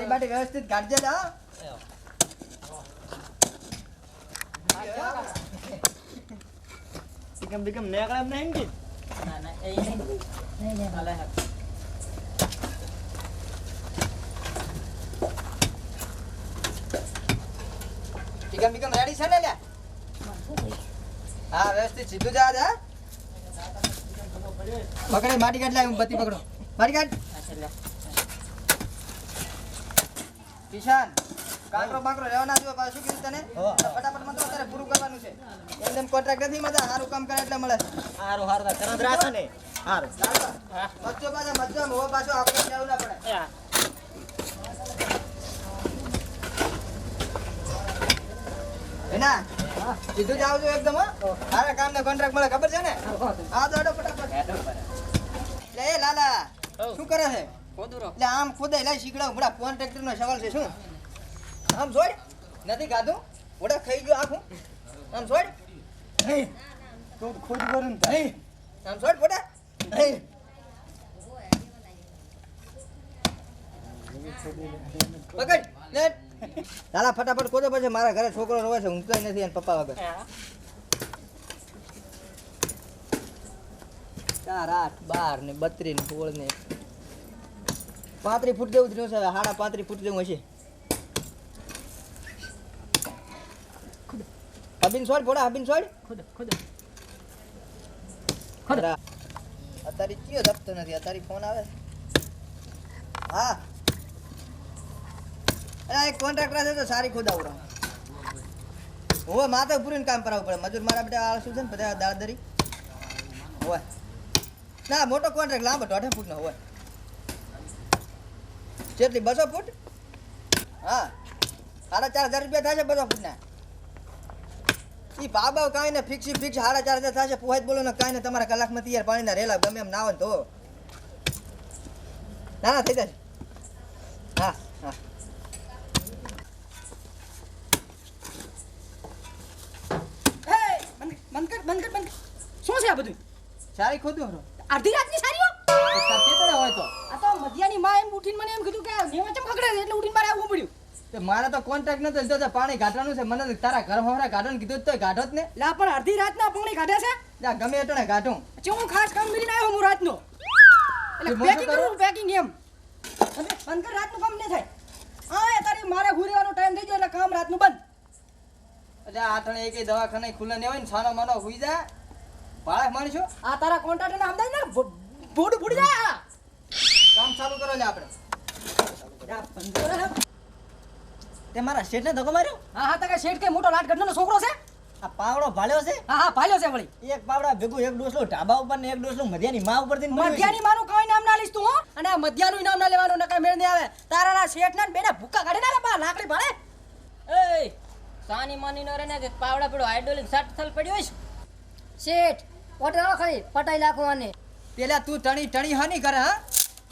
વ્યવસ્થિત કાઢજે ને, સિકમ બિકમ નીકળે એમ નહીં કે ના ના એ નહીં. નહીં નહીં હાલે હા. ચિકન બિકન રેડી છે ને લે હા વ્યવસ્થિત સીધું જા હા. પકડે માટી કાઢ લાય બત્તી પકડો. માટી કાઢ. કિશાન કાંકરો બાંકરો લેવાના જો પાછું કીધું તને? હા. તો ફટાફટ મત અત્યારે પૂરું કરવાનું છે. એમ કોન્ટ્રાક્ટ નથી મળતા સારું કામ કરે એટલે મળે. સારું હારું તો કરંટ રાખે ને. હારું. મચ્છો પાછા મચ્છો મોવો પાછો આપણે જવું ના પડે. એના સીધું જ આવજો એકદમ હો. સારા કામ ને કોન્ટ્રાક્ટ મળે ખબર છે ને? આ દોડો ફટાફટ. લે એ લાલા શું કરે છે? ખોદુરો. એટલે આમ ખોદાય લાય શીખડાવ. હમણાં કોન્ટ્રાક્ટર નો સવાલ છે શું? આમ જોડ નથી ખાધું? ઓડા ખાઈ ગયો આખું. આમ છોડ. તો ખોદ કરું ને આમ છોડ ફોટા પકડ. લે લાલા ફટાફટ ખોદો પછી મારા ઘરે છોકરો રોવે છે ઊંઘતો નથી એને પપ્પા વગર. ચાર આઠ બાર ને બત્રીસ ને સોળ ને પાંત્રીસ ફૂટ જેવું રહ્યું છે સાડા પાંત્રી ફૂટ જેવું હશે. હબીન સોડ ફોડા હબીન સોડ. અત્યારે કયો દબતો નથી, અત્યારે ફોન આવે. હા. અરે, એક કોન્ટ્રાક્ટર તો સારી ખોદાવડો હવે, માથે પૂરીને કામ કરાવવું પડે. મજૂર મારા બધા આળસુ છે ને, બધા દાળદરી હોય ના, મોટો કોન્ટ્રાક્ટ લાંબો, દોઢ ફૂટનો હોય કેટલી બસો ફૂટ? હા. સાડા ચાર હજાર રૂપિયા થશે બસો ફૂટના. એ ભાવ ભાવ કાંઈ ને ફિક્સી ફિક્સ સાડા ચાર હજાર થશે. પોહાય બોલો ને કાંઈ ને તમારા કલાકમાં તૈયાર પાણીના રેલા ગમે એમ ના ને તો. ના ના થઈ જશે હા હા. હે, બંધ કર બંધ કર બંધ શું છે આ બધું? સારી ખોદું હરો. અડધી રાતની સારીઓ હોય તો. આ તો મધ્યાની માં એમ ઉઠીને મને એમ કીધું ચમ ખગડે એટલે ઉઠીને મારે આવવું પડ્યું. મારે તો કોન્ટ્રાક્ટ નતો લીધો પાણી કાઢવાનું છે. મને તારા ઘર હોરા કાઢવાનું કીધું તો કાઢો જ ને. લા પણ અડધી રાતના પાણી કાઢે છે? જા ગમે એટલો ને કાઢું હું ખાસ કામ કરીને આવ્યો હું રાતનો. એટલે પેકિંગ કરું? પેકિંગ એમ. અને બંધ કર રાતનું કામ નહીં થાય. હા તારી મારે હુરેવાનો ટાઈમ થઈ ગયો એટલે કામ રાતનું બંધ. એટલે આ આઠણે એકેય દવાખાને ખુલ્લે ને હોય ને સાનો માનો હુઈ જા. ભાડે માણીશું આ તારા કોન્ટ્રાક્ટરને સમજાય ને? ભોડું ફૂટી જાય આ. કામ ચાલુ કરો લે આપણે. આ. તે મારા શેઠને ધક્કો માર્યો? હા હા તકે શેઠ કે મોટો લાટ ગઢનો છોકરો છે? આ પાવડો ભાળ્યો છે? હા હા ભાલ્યો છે વળી. એક પાવડા ભેગું એક ડોસલો ઢાબા ઉપર ને એક ડોસલો મધ્યાની માં ઉપરથી મધ્યાની માનું કોઈ નામ ના લઈશ તું હો. અને આ મધ્યાનું નામ ના લેવાનું નકર મેળ નહીં આવે. તારા ના શેઠ ના બેના ભૂકા કાઢી ના બા લાકડી ભાળે. એ સાની માની નો રે ને કે પાવડા પડ્યો હાઇડ્રોલિક સટ થલ પડ્યો છે. શેઠ ઓટલો ખરી પટાઈ લાખો અને પેલા તું ટણી ટણી હાની કરે હા?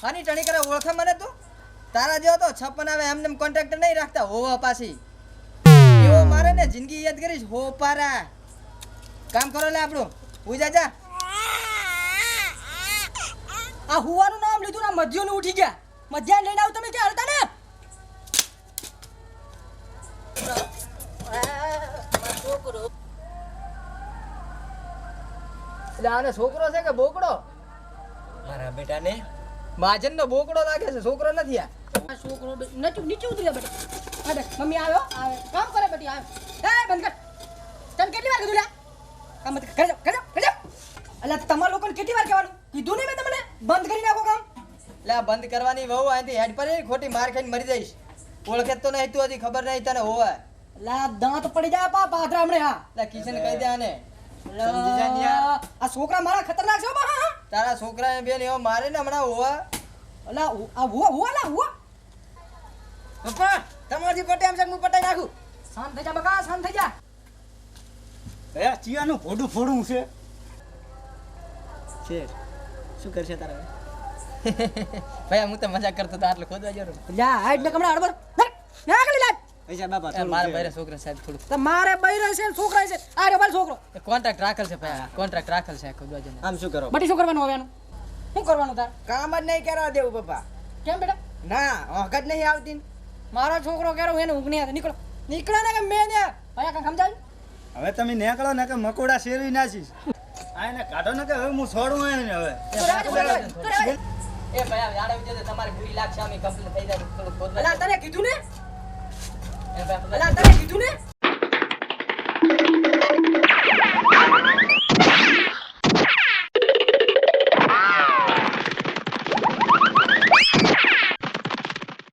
હાની ટણી કરે ઓળખે મને તું? તારા જેવો તો છપ્પન આવે એમને કોન્ટ્રાક્ટર નહીં રાખતા હોવા પાછી. એવો મારે ને જિંદગી યાદ કરીશ હો પારા. કામ કરો લે આપણું. પૂજા જા આ હુવાનું નામ લીધું ના મધ્યોનું ઉઠી ગયા. મધ્યાન લઈને આવ તમે ક્યાં હલતા ને? એટલે આને છોકરો છે કે બોકડો? મારા બેટાને? માજન નો બોકડો લાગે છે છોકરો નથી આ. છોકરો નીચે નીચે ઉતરી બેટા. હા બેટ મમ્મી આવ્યો? આવે કામ કરે બેટી આવે એ બંધ કર. તને કેટલી વાર કીધું લે? કામ મત કર કર કર અલ્યા તમારા લોકોને કેટલી વાર કહેવાનું? કીધું નહીં મેં તમને? બંધ કરી નાખો કામ. એટલે બંધ કરવાની વહુ અહીંથી હેડ પર ખોટી માર ખાઈને મરી જઈશ. ઓળખે તો નહીં તું હજી ખબર નહીં તને હોવા. લા દાંત પડી જાય પા પાથરા હમણે હા. એટલે કિશન કહી દે આને. ને આ છોકરા મારા ખતરનાક છે તારા છોકરા એમ બેન એવો મારે ને હમણાં હોવા. અલા આ હુવા હુવા લા હુવા. પપ્પા તમારથી પટે એમ છે હું પટાઈ નાખું? શાંત થઈ જા બકા શાંત થઈ જા. કયા ચિયાનું ફોડું ફોડું છે. શેઠ શું કરશે તારા ભાઈ હું તો મજાક કરતો હતો આટલું ખોદવા જરૂર જા હાઈટ ને કમળા હડબર ના ના લાગ પૈસા બાપા મારા છે. છોકરા સાહેબ થોડુંક. મારે બૈરો છે છોકરા છે? આ રે છોકરો. કોન્ટ્રાક્ટ રાખેલ છે ભાઈ કોન્ટ્રાક્ટ રાખેલ છે ખોદવા આમ શું કરો? બટી શું કરવાનું હવે આનું? શું કરવાનું તાર? કામ જ નહીં કરવા દેવું પપ્પા. કેમ બેટા? ના જ નહીં આવતી મારો છોકરો કેરો એને ઊંઘ નહીં. નીકળો? નીકળો ને કે મેં ને? ભાઈ કાંઈ સમજાવ્યું હવે તમે નીકળો ને કે મકોડા શેરવી નાખીશ. આ એને કાઢો ને કે હવે હું છોડું એને હવે. એ ભાઈ આ યાદ આવી જશે તમારી બુરી લાગશે અમે કમ્પ્લીટ થઈ જાય તને કીધું ને? એ ભાઈ અલા તને કીધું ને?